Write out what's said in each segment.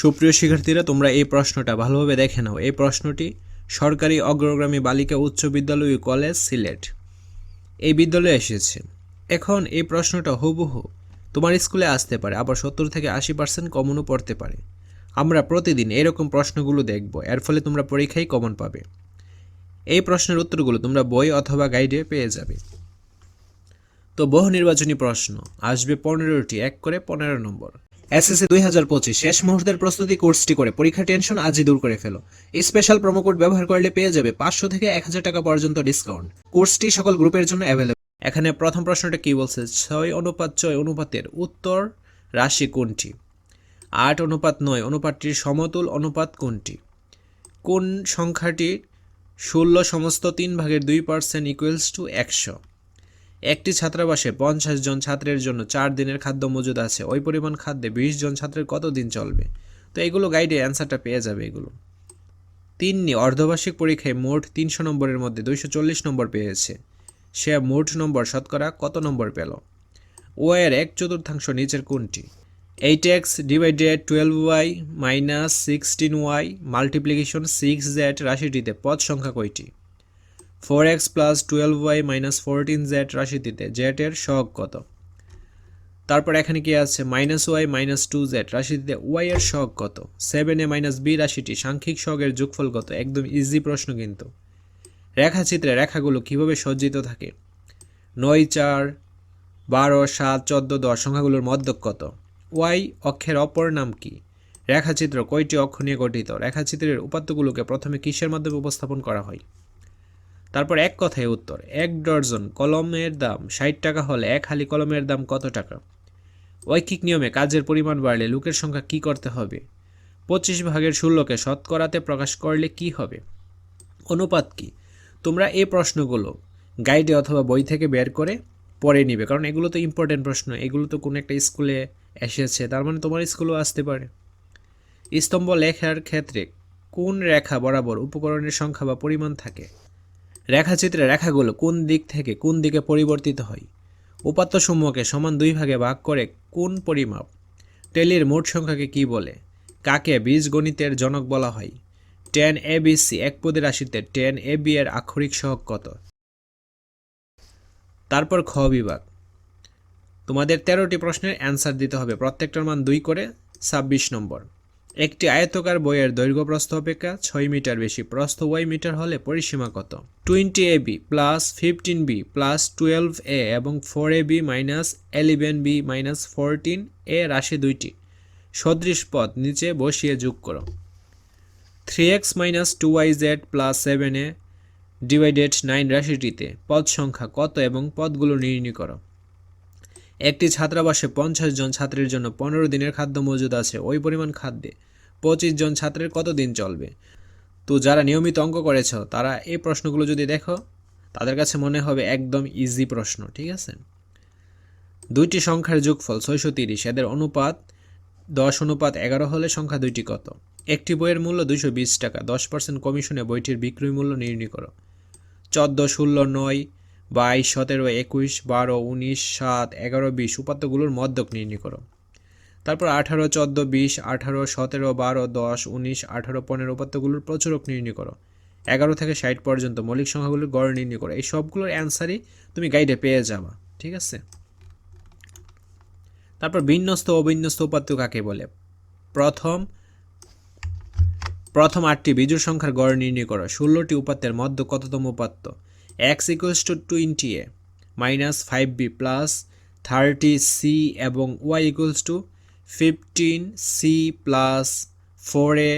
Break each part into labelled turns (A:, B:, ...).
A: সুপ্রিয় শিক্ষার্থীরা, তোমরা এই প্রশ্নটা ভালোভাবে দেখে নাও। এই প্রশ্নটি সরকারি অগ্রগামী বালিকা উচ্চ বিদ্যালয় কলেজ সিলেট। এই বিদ্যালয়ে এসেছে। এখন এই প্রশ্নটা হুবহু তোমার স্কুলে আসতে পারে, আবার সত্তর থেকে আশি পার্সেন্ট কমনও পড়তে পারে। আমরা প্রতিদিন এরকম প্রশ্নগুলো দেখব, এর ফলে তোমরা পরীক্ষায় কমন পাবে। এই প্রশ্নের উত্তরগুলো তোমরা বই অথবা গাইডে পেয়ে যাবে। তো বহু নির্বাচনী প্রশ্ন, আসবে পনেরোটি, এক করে পনেরো নম্বর। এসএসসি দুই হাজার পঁচিশ শেষ মুহূর্তের প্রস্তুতি কোর্সটি করে পরীক্ষা টেনশন আজই দূর করে ফেলো। স্পেশাল প্রোমো কোড ব্যবহার করলে পেয়ে যাবে পাঁচশো থেকে এক হাজার টাকা পর্যন্ত ডিসকাউন্ট কোর্সটি সকল গ্রুপের জন্য অ্যাভেলেবল এখানে প্রথম প্রশ্নটা কি বলছে? ছয় অনুপাত ছয় অনুপাতের উত্তর রাশি কোনটি? আট অনুপাত নয় অনুপাতটির সমতুল অনুপাত কোনটি? কোন সংখ্যাটির ষোলো সমস্ত তিন ভাগের দুই পার্সেন্ট ইকুয়েলস টু একশো? একটি ছাত্রাবাসে পঞ্চাশ জন ছাত্রের জন্য চার দিনের খাদ্য মজুদ আছে। ওই পরিমাণ খাদ্যে বিশ জন ছাত্রের কত দিন চলবে? তো এগুলো গাইডে অ্যান্সারটা পেয়ে যাবে এগুলো। তিন্নি, অর্ধবার্ষিক পরীক্ষায় মোট তিনশো নম্বরের মধ্যে দুইশো চল্লিশ নম্বর পেয়েছে। সে মোট নম্বর শতকরা কত নম্বর পেল? ও এর এক চতুর্থাংশ নিচের কোনটি? Eight X divided twelve Y minus sixteen Y multiplication six Z রাশিটিতে পদ সংখ্যা কয়টি? Four X plus twelve Y minus fourteen Z রাশিটিতে জেটের সহগ কত? তারপর এখানে কি আছে? Minus Y minus two Z রাশিটিতে Y এর সহগ কত? সেভেন এ মাইনাস বি রাশিটি সাংখ্যিক সহগের যোগফল কত? একদম ইজি প্রশ্ন কিন্তু। রেখাচিত্রে রেখাগুলো কীভাবে সজ্জিত থাকে? নয়, চার, বারো, সাত, চোদ্দ, দশ সংখ্যাগুলোর মধ্যক কত? ওয়াই অক্ষের অপর নাম কি? রেখাচিত্র কয়টি অক্ষ নিয়ে গঠিত? রেখাচিত্রের উপাত্তগুলোকে প্রথমে কিসের মাধ্যমে উপস্থাপন করা হয়? তারপর এক কথায় উত্তর, এক ডজন কলমের দাম, ষাট টাকা হলে এক হালি কলমের দাম কত টাকা? ঐকিক নিয়মে কাজের পরিমাণ বাড়লে লোকের সংখ্যা কি করতে হবে? পঁচিশ ভাগের ষোলোকে শতকরাতে প্রকাশ করলে কি হবে? অনুপাত কি? তোমরা এই প্রশ্নগুলো গাইডে অথবা বই থেকে বের করে পড়ে নিবে, কারণ এগুলো তো ইম্পর্টেন্ট প্রশ্ন, এগুলো তো কোনো একটা স্কুলে এসেছে, তার মানে তোমার স্কুলেও আসতে পারে। স্তম্ভ লেখার ক্ষেত্রে কোন রেখা বরাবর উপকরণের সংখ্যা বা পরিমাণ থাকে? রেখাচিত্রে রেখাগুলো কোন দিক থেকে কোন দিকে পরিবর্তিত হয়? উপাত্তসমূহকে সমান দুই ভাগে ভাগ করে কোন পরিমাপ? টেলির মোট সংখ্যাকে কি বলে? কাকে বীজগণিতের জনক বলা হয়? টেন এ বি সি এক পদে রাশিতে টেন এ বি এর আক্ষরিক সহগ কত? তারপর খ বিভাগ। তোমাদের তেরোটি প্রশ্নের অ্যান্সার দিতে হবে। প্রত্যেকটার মান দুই করে ছাব্বিশ নম্বর। একটি আয়তকার বইয়ের দৈর্ঘ্য প্রস্থ অপেক্ষা ছয় মিটার বেশি। প্রস্থ ওয়াই মিটার হলে পরিসীমা কত? Twenty A B plus fifteen B plus twelve A এবং four A B minus eleven B minus fourteen A রাশি দুইটি। সদৃশ পদ নিচে বসিয়ে যোগ করো। Three X minus two Y Z plus seven A divided nine রাশিটিতে পদ সংখ্যা কত এবং পদগুলো নির্ণয় করো। একটি ছাত্রাবাসে পঞ্চাশ জন ছাত্রের জন্য পনেরো দিনের খাদ্য মজুদ আছে, ওই পরিমাণ খাদ্যে। পঁচিশ জন ছাত্রের কত দিন চলবে? তো যারা নিয়মিত অঙ্ক করেছ, তারা এই প্রশ্নগুলো যদি দেখো, তাদের কাছে মনে হবে একদম ইজি প্রশ্ন, ঠিক আছে? দুইটি সংখ্যার যোগফল ছয়শো তিরিশ, এদের অনুপাত দশ অনুপাত এগারো হলে সংখ্যা দুইটি কত? একটি বইয়ের মূল্য দুইশো বিশ টাকা, দশ পার্সেন্ট কমিশনে বইটির বিক্রয় মূল্য নির্ণয় করো। চোদ্দ, ষোলো, নয় বাইশ, সতেরো, একুশ, বারো, উনিশ, সাত, এগারো, বিশ উপাত্তগুলোর মধ্যক নির্ণয় করো। তারপর আঠারো, চোদ্দ, বিশ, আঠারো, সতেরো, বারো, দশ, উনিশ, আঠারো, পনেরো উপাত্তগুলোর প্রচুরক নির্ণয় করো। এগারো থেকে ষাট পর্যন্ত মৌলিক সংখ্যাগুলোর গড় নির্ণয় করো। এই সবগুলোর অ্যান্সারই তুমি গাইডে পেয়ে যাবা, ঠিক আছে? তারপর বিন্যস্ত অবিন্যস্ত উপাত্ত কাকে বলে? প্রথম প্রথম আটটি বিজোড় সংখ্যার গড় নির্ণয় করো। ষোলোটি উপাত্তের মধ্যে কততম উপাত্ত? X equals to twenty A minus five B plus thirty C এবং Y equals to fifteen C plus four A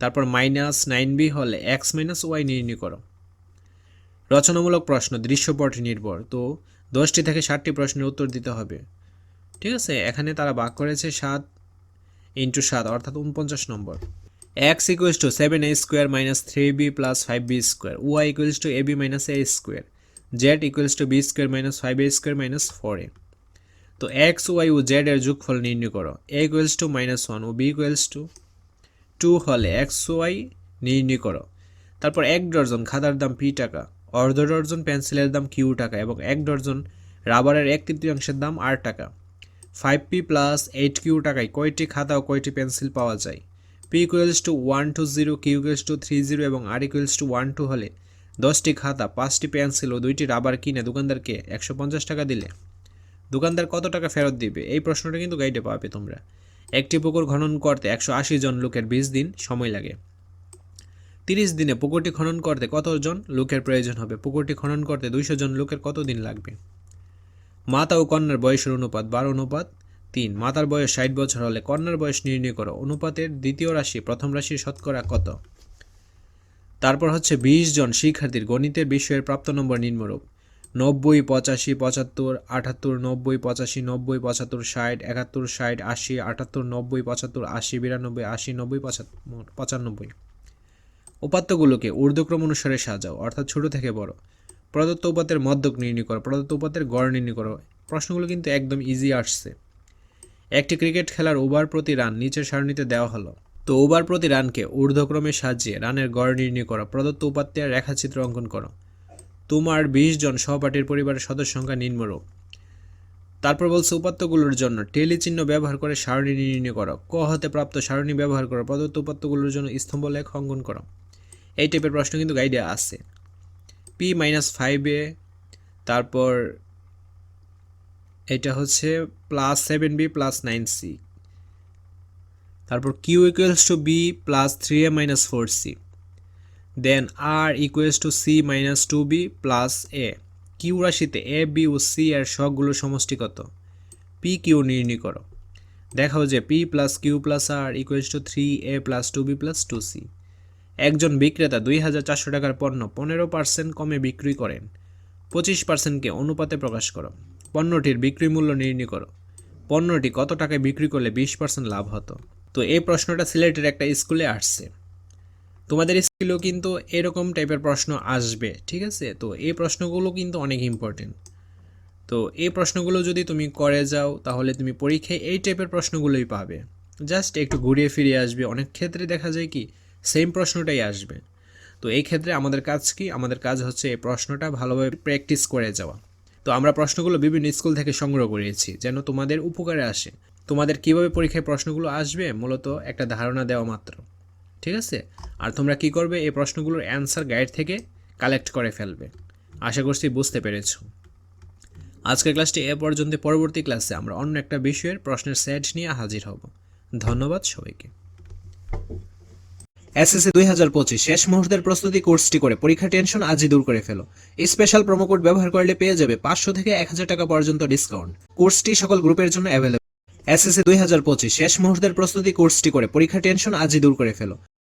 A: তারপর মাইনাস নাইন বি হলে এক্স মাইনাস ওয়াই নির্ণয় করো। রচনামূলক প্রশ্ন, দৃশ্যপট নির্ভর, তো দশটি থেকে ষাটটি প্রশ্নের উত্তর দিতে হবে। ঠিক আছে? এখানে তারা ভাগ করেছে সাত ইন্টু সাত, অর্থাৎ উনপঞ্চাশ নম্বর। X equals to seven A square minus three B plus five B square Y equals to A B minus A square Z equals to B square minus five A square minus four তো x Y ও Z এর যোগফল নির্ণয় করো A equals to minus one O B equals to two হলে x Y নির্ণয় করো। তারপর এক ডর্জন খাতার দাম পি টাকা, অর্ধ ডর্জন পেন্সিলের দাম কিউ টাকা এবং এক ডর্জন রাবারের এক তৃতীয়াংশের দাম আট টাকা। Five P plus eight Q টাকায় কয়টি খাতা ও কয়টি পেন্সিল পাওয়া যায়? P equals to one two zero Q equals to three zero এবং R equals to one two হলে দশটি খাতা, পাঁচটি পেন্সিল ও দুইটি রাবার কিনে দোকানদারকে একশো পঞ্চাশ টাকা দিলে। দোকানদার কত টাকা ফেরত দিবে? এই প্রশ্নটা কিন্তু গাইডে পাবে তোমরা। একটি পুকুর খনন করতে একশো আশি জন লোকের বিশ দিন সময় লাগে। তিরিশ দিনে পুকুরটি খনন করতে কতজন লোকের প্রয়োজন হবে? পুকুরটি খনন করতে দুইশো জন লোকের কত দিন লাগবে? মাতা ও কন্যার বয়সের অনুপাত বারো অনুপাত। তিন, মাতার বয়স ষাট বছর হলে কন্যার বয়স নির্ণয় করো। অনুপাতের দ্বিতীয় রাশি প্রথম রাশির শতকরা কত? তারপর হচ্ছে বিশ জন শিক্ষার্থীর গণিতের বিষয়ের প্রাপ্ত নম্বর নিম্নরূপ। নব্বই, পঁচাশি, পঁচাত্তর, আটাত্তর, নব্বই, পঁচাশি, নব্বই, পঁচাত্তর, ষাট, একাত্তর, ষাট, আশি, আটাত্তর, নব্বই, পঁচাত্তর, আশি, বিরানব্বই, আশি, নব্বই পঁচাত্তর পঁচানব্বই। উপাত্তগুলোকে ঊর্ধ্বক্রম অনুসারে সাজাও, অর্থাৎ ছোট থেকে বড়। প্রদত্ত উপাতের মধ্যক নির্ণয় করো, প্রদত্ত উপাত্তের গড় নির্ণয় করো। প্রশ্নগুলো কিন্তু একদম ইজি আসছে। একটি ক্রিকেট খেলার ওভার প্রতি রান নিচের সারণীতে দেওয়া হলো। তো ওভার প্রতি রানকে ঊর্ধ্বক্রমে সাজিয়ে রানের গড় নির্ণয় করো। প্রদত্ত উপাত্তের রেখাচিত্র অঙ্কন করো। তোমার বিশ জন সহপাঠীর পরিবারের সদস্য সংখ্যা নিম্নরূপ। তারপর বলছে, উপাত্তগুলোর জন্য টেলি চিহ্ন ব্যবহার করে সারণী নির্ণয় করো। ক হতে প্রাপ্ত সারণী ব্যবহার করো। প্রদত্ত উপাত্তগুলোর জন্য স্তম্ভ লেখ অঙ্কন করো। এই টাইপের প্রশ্ন কিন্তু গাইডে আছে। পি মাইনাস ফাইভে তারপর এটা হচ্ছে plus seven B plus nine C তারপর Q equals to B plus three A minus four C then R equals to C minus two B plus A Q রাশিতে এ বি ও সি এর সবগুলো সমষ্টি কত? P Q নির্ণয় করো। দেখাও যে P plus Q plus R equals to three A plus two B plus two C একজন বিক্রেতা দুই হাজার চারশো টাকার পণ্য পনেরো পার্সেন্ট কমে বিক্রি করেন। পঁচিশ পার্সেন্টকে অনুপাতে প্রকাশ করো। পণ্যটির বিক্রি মূল্য নির্ণয় করো। পণ্যটি কত টাকায় বিক্রি করলে বিশ পার্সেন্ট লাভ হতো? তো এই প্রশ্নটা সিলেটের একটা স্কুলে আসছে। তোমাদের স্কুলেও কিন্তু এরকম টাইপের প্রশ্ন আসবে, ঠিক আছে? তো এই প্রশ্নগুলো কিন্তু অনেক ইম্পর্টেন্ট তো এই প্রশ্নগুলো যদি তুমি করে যাও, তাহলে তুমি পরীক্ষায় এই টাইপের প্রশ্নগুলোই পাবে। জাস্ট একটু ঘুরিয়ে ফিরিয়ে আসবে। অনেক ক্ষেত্রে দেখা যায় কি সেম প্রশ্নটাই আসবে। তো এই ক্ষেত্রে আমাদের কাজ কি? আমাদের কাজ হচ্ছে এই প্রশ্নটা ভালোভাবে প্র্যাকটিস করে যাওয়া। তো আমরা প্রশ্নগুলো বিভিন্ন স্কুল থেকে সংগ্রহ করিয়েছি যেন তোমাদের উপকারে আসে। তোমাদের কীভাবে পরীক্ষায় প্রশ্নগুলো আসবে, মূলত একটা ধারণা দেওয়া মাত্র। ঠিক আছে? আর তোমরা কি করবে, এই প্রশ্নগুলোর অ্যান্সার গাইড থেকে কালেক্ট করে ফেলবে। আশা করছি বুঝতে পেরেছ। আজকের ক্লাসটি এ পর্যন্ত। পরবর্তী ক্লাসে আমরা অন্য একটা বিষয়ের প্রশ্নের সেট নিয়ে হাজির হব। ধন্যবাদ সবাইকে। এসএসসি দুই হাজার পঁচিশ শেষ মুহূর্তের প্রস্তুতি কোর্সটি করে পরীক্ষা টেনশন আজই দূর করে ফেলো। স্পেশাল প্রোমো কোড ব্যবহার করলে পেয়ে যাবে পাঁচশো থেকে এক হাজার টাকা পর্যন্ত ডিসকাউন্ট কোর্সটি সকল গ্রুপের জন্য অ্যাভেলেবল এসএসসি দুই হাজার পঁচিশ শেষ মুহূর্তের প্রস্তুতি কোর্সটি করে পরীক্ষা টেনশন আজই দূর করে ফেলো।